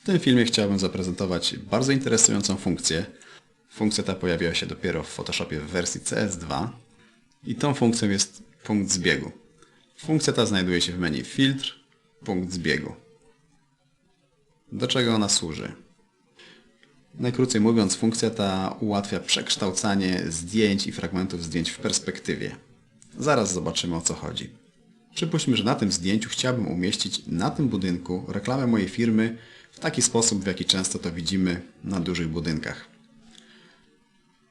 W tym filmie chciałbym zaprezentować bardzo interesującą funkcję. Funkcja ta pojawiła się dopiero w Photoshopie w wersji CS2 i tą funkcją jest punkt zbiegu. Funkcja ta znajduje się w menu Filtr, punkt zbiegu. Do czego ona służy? Najkrócej mówiąc, funkcja ta ułatwia przekształcanie zdjęć i fragmentów zdjęć w perspektywie. Zaraz zobaczymy o co chodzi. Przypuśćmy, że na tym zdjęciu chciałbym umieścić na tym budynku reklamę mojej firmy w taki sposób, w jaki często to widzimy na dużych budynkach.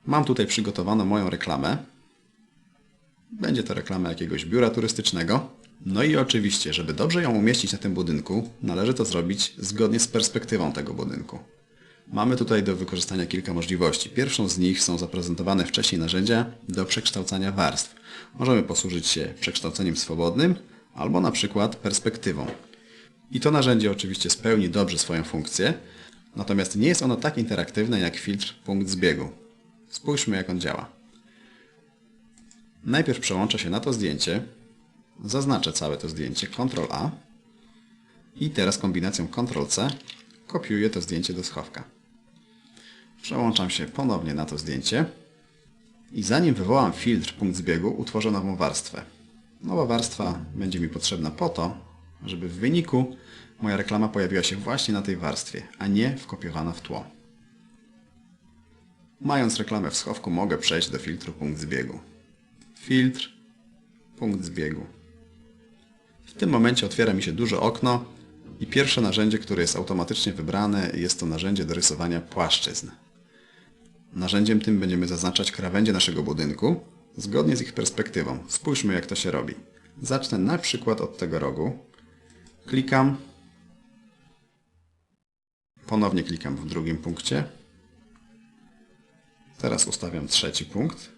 Mam tutaj przygotowaną moją reklamę. Będzie to reklama jakiegoś biura turystycznego. No i oczywiście, żeby dobrze ją umieścić na tym budynku, należy to zrobić zgodnie z perspektywą tego budynku. Mamy tutaj do wykorzystania kilka możliwości. Pierwszą z nich są zaprezentowane wcześniej narzędzia do przekształcania warstw. Możemy posłużyć się przekształceniem swobodnym albo na przykład perspektywą. I to narzędzie oczywiście spełni dobrze swoją funkcję, natomiast nie jest ono tak interaktywne jak filtr punkt zbiegu. Spójrzmy jak on działa. Najpierw przełączę się na to zdjęcie, zaznaczę całe to zdjęcie, Ctrl A i teraz kombinacją Ctrl C kopiuję to zdjęcie do schowka. Przełączam się ponownie na to zdjęcie i zanim wywołam filtr punkt zbiegu, utworzę nową warstwę. Nowa warstwa będzie mi potrzebna po to, żeby w wyniku moja reklama pojawiła się właśnie na tej warstwie, a nie wkopiowana w tło. Mając reklamę w schowku mogę przejść do filtru punkt zbiegu. Filtr, punkt zbiegu. W tym momencie otwiera mi się duże okno i pierwsze narzędzie, które jest automatycznie wybrane jest to narzędzie do rysowania płaszczyzn. Narzędziem tym będziemy zaznaczać krawędzie naszego budynku zgodnie z ich perspektywą. Spójrzmy jak to się robi. Zacznę na przykład od tego rogu. Klikam. Ponownie klikam w drugim punkcie. Teraz ustawiam trzeci punkt.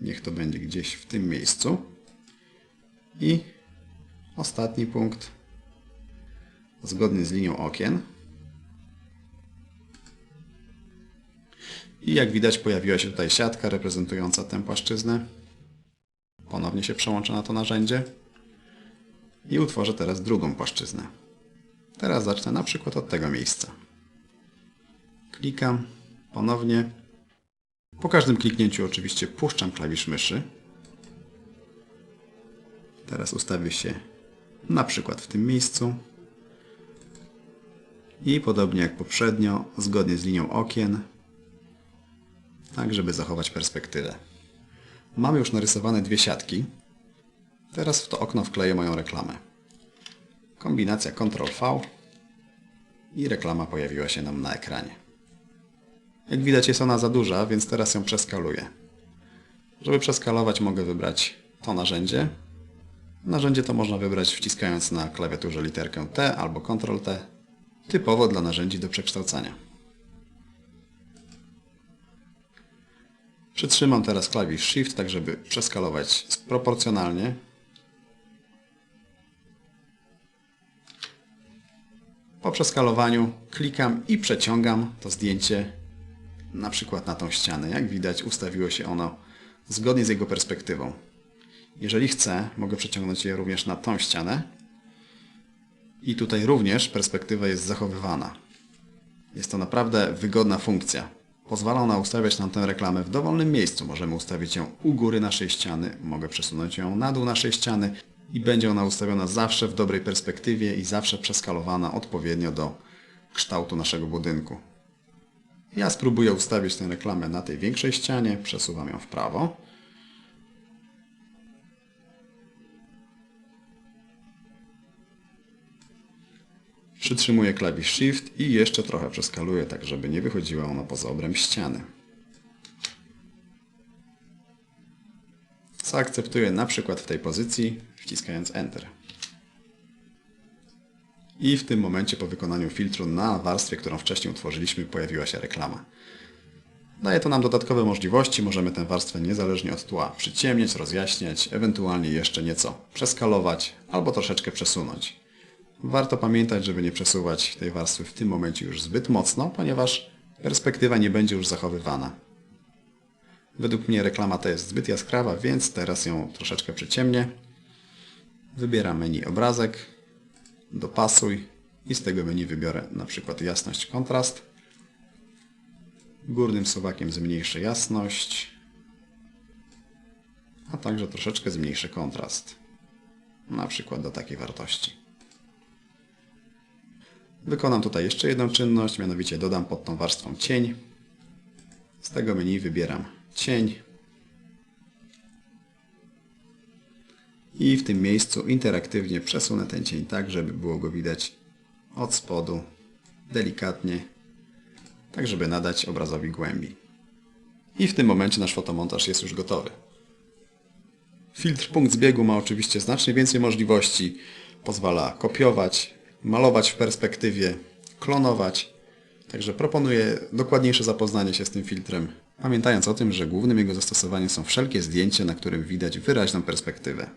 Niech to będzie gdzieś w tym miejscu. I ostatni punkt zgodnie z linią okien. I jak widać pojawiła się tutaj siatka reprezentująca tę płaszczyznę. Ponownie się przełączę na to narzędzie i utworzę teraz drugą płaszczyznę. Teraz zacznę na przykład od tego miejsca. Klikam ponownie. Po każdym kliknięciu oczywiście puszczam klawisz myszy. Teraz ustawię się na przykład w tym miejscu. I podobnie jak poprzednio, zgodnie z linią okien, tak żeby zachować perspektywę. Mamy już narysowane dwie siatki. Teraz w to okno wkleję moją reklamę. Kombinacja Ctrl-V i reklama pojawiła się nam na ekranie. Jak widać jest ona za duża, więc teraz ją przeskaluję. Żeby przeskalować mogę wybrać to narzędzie. Narzędzie to można wybrać wciskając na klawiaturze literkę T albo Ctrl-T, typowo dla narzędzi do przekształcania. Przytrzymam teraz klawisz Shift, tak żeby przeskalować proporcjonalnie. Przeskalowaniu klikam i przeciągam to zdjęcie na przykład na tą ścianę. Jak widać ustawiło się ono zgodnie z jego perspektywą. Jeżeli chcę, mogę przeciągnąć je również na tą ścianę. I tutaj również perspektywa jest zachowywana. Jest to naprawdę wygodna funkcja. Pozwala ona ustawiać nam tę reklamę w dowolnym miejscu. Możemy ustawić ją u góry naszej ściany, mogę przesunąć ją na dół naszej ściany i będzie ona ustawiona zawsze w dobrej perspektywie i zawsze przeskalowana odpowiednio do kształtu naszego budynku. Ja spróbuję ustawić tę reklamę na tej większej ścianie, przesuwam ją w prawo. Przytrzymuję klawisz Shift i jeszcze trochę przeskaluję, tak żeby nie wychodziła ona poza obręb ściany. Zaakceptuję na przykład w tej pozycji, wciskając Enter. I w tym momencie po wykonaniu filtru na warstwie, którą wcześniej utworzyliśmy, pojawiła się reklama. Daje to nam dodatkowe możliwości, możemy tę warstwę niezależnie od tła przyciemniać, rozjaśniać, ewentualnie jeszcze nieco przeskalować albo troszeczkę przesunąć. Warto pamiętać, żeby nie przesuwać tej warstwy w tym momencie już zbyt mocno, ponieważ perspektywa nie będzie już zachowywana. Według mnie reklama ta jest zbyt jaskrawa, więc teraz ją troszeczkę przyciemnię. Wybieram menu obrazek, dopasuj i z tego menu wybiorę na przykład jasność, kontrast. Górnym suwakiem zmniejszę jasność, a także troszeczkę zmniejszę kontrast. Na przykład do takiej wartości. Wykonam tutaj jeszcze jedną czynność, mianowicie dodam pod tą warstwą cień. Z tego menu wybieram cień. I w tym miejscu interaktywnie przesunę ten cień tak, żeby było go widać od spodu, delikatnie, tak żeby nadać obrazowi głębi. I w tym momencie nasz fotomontaż jest już gotowy. Filtr punkt zbiegu ma oczywiście znacznie więcej możliwości. Pozwala kopiować, malować w perspektywie, klonować. Także proponuję dokładniejsze zapoznanie się z tym filtrem, pamiętając o tym, że głównym jego zastosowaniem są wszelkie zdjęcia, na którym widać wyraźną perspektywę.